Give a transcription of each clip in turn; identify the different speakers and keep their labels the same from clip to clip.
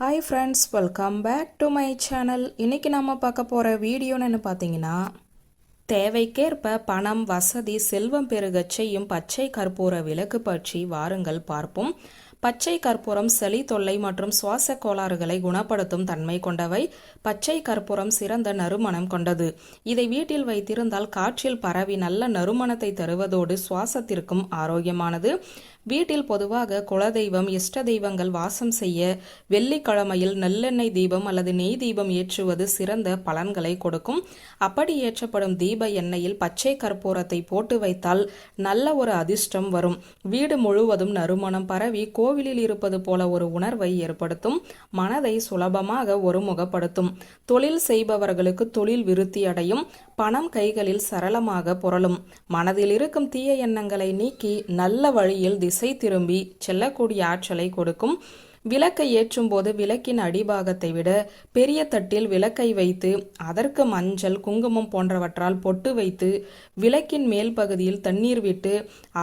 Speaker 1: Hi friends welcome back to my channel இன்றைக்கி நம்ம பார்க்க போகிற வீடியோன்னு பார்த்தீங்கன்னா தேவைக்கேற்ப பணம் வசதி செல்வம் பெருகச் செய்யும் பச்சை கற்பூர விளக்கு பற்றி வாருங்கள் பார்ப்போம். பச்சை கற்பூரம் சளி தொல்லை மற்றும் சுவாச கோளாறுகளை குணப்படுத்தும் தன்மை கொண்டவை. பச்சை கற்பூரம் சிறந்த நறுமணம் கொண்டது. இதை வீட்டில் வைத்திருந்தால் காற்றில் பரவி நல்ல நறுமணத்தை தருவதோடு சுவாசத்திற்கும் ஆரோக்கியமானது. வீட்டில் பொதுவாக குலதெய்வம் இஷ்ட தெய்வங்கள் வாசம் செய்ய வெள்ளிக்கிழமையில் நல்லெண்ணெய் தீபம் அல்லது நெய் தீபம் ஏற்றுவது சிறந்த பலன்களை கொடுக்கும். அப்படி ஏற்றப்படும் தீப எண்ணெயில் பச்சை கற்பூரத்தை போட்டு வைத்தால் நல்ல ஒரு அதிர்ஷ்டம் வரும். வீடு முழுவதும் நறுமணம் பரவி கோவிலில் இருப்பது போல ஒரு உணர்வை ஏற்படுத்தும். மனதை சுலபமாக ஒருமுகப்படுத்தும். தொழில் செய்பவர்களுக்கு தொழில் விருத்தி அடையும். பணம் கைகளில் சரளமாக புரளும். மனதில் இருக்கும் தீய எண்ணங்களை நீக்கி நல்ல வழியில் திசை திரும்பி செல்லக்கூடிய ஆற்றலை கொடுக்கும். விளக்கை ஏற்றும் போது விளக்கின் அடிபாகத்தை விட பெரிய தட்டில் விளக்கை வைத்து அதற்கு மஞ்சள் குங்குமம் போன்றவற்றால் பொட்டு வைத்து விளக்கின் மேல் பகுதியில் தண்ணீர் விட்டு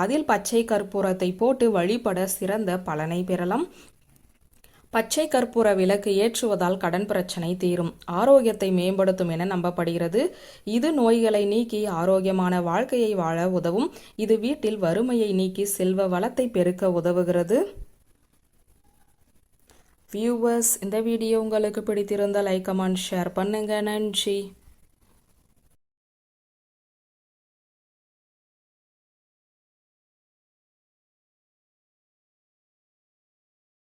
Speaker 1: அதில் பச்சை கற்பூரத்தை போட்டு வழிபட சிறந்த பலனை பெறலாம். பச்சை கற்பூர விளக்கு ஏற்றுவதால் கடன் பிரச்சனை தீரும். ஆரோக்கியத்தை மேம்படுத்தும் என நம்பப்படுகிறது. இது நோய்களை நீக்கி ஆரோக்கியமான வாழ்க்கையை வாழ உதவும். இது வீட்டில் வறுமையை நீக்கி செல்வ வளத்தை பெருக்க உதவுகிறது. வியூவர்ஸ் இந்த வீடியோ உங்களுக்கு பிடித்திருந்தால் லைக் கமெண்ட் ஷேர் பண்ணுங்க. நன்றி.